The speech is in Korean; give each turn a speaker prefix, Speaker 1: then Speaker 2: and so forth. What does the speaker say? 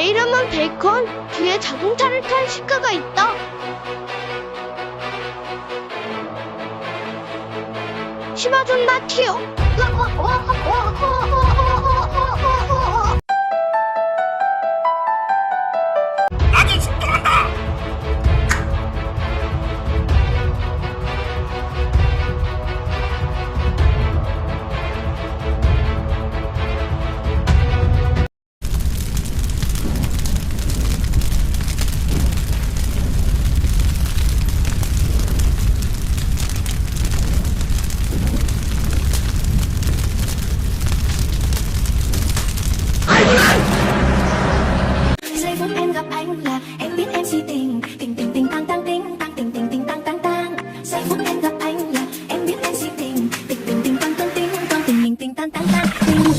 Speaker 1: 베이컨 베이컨 뒤에 자동차를 탄 시카가 있다. 심어준나 튀어.
Speaker 2: Giây phút em gặp anh là em biết em si tình.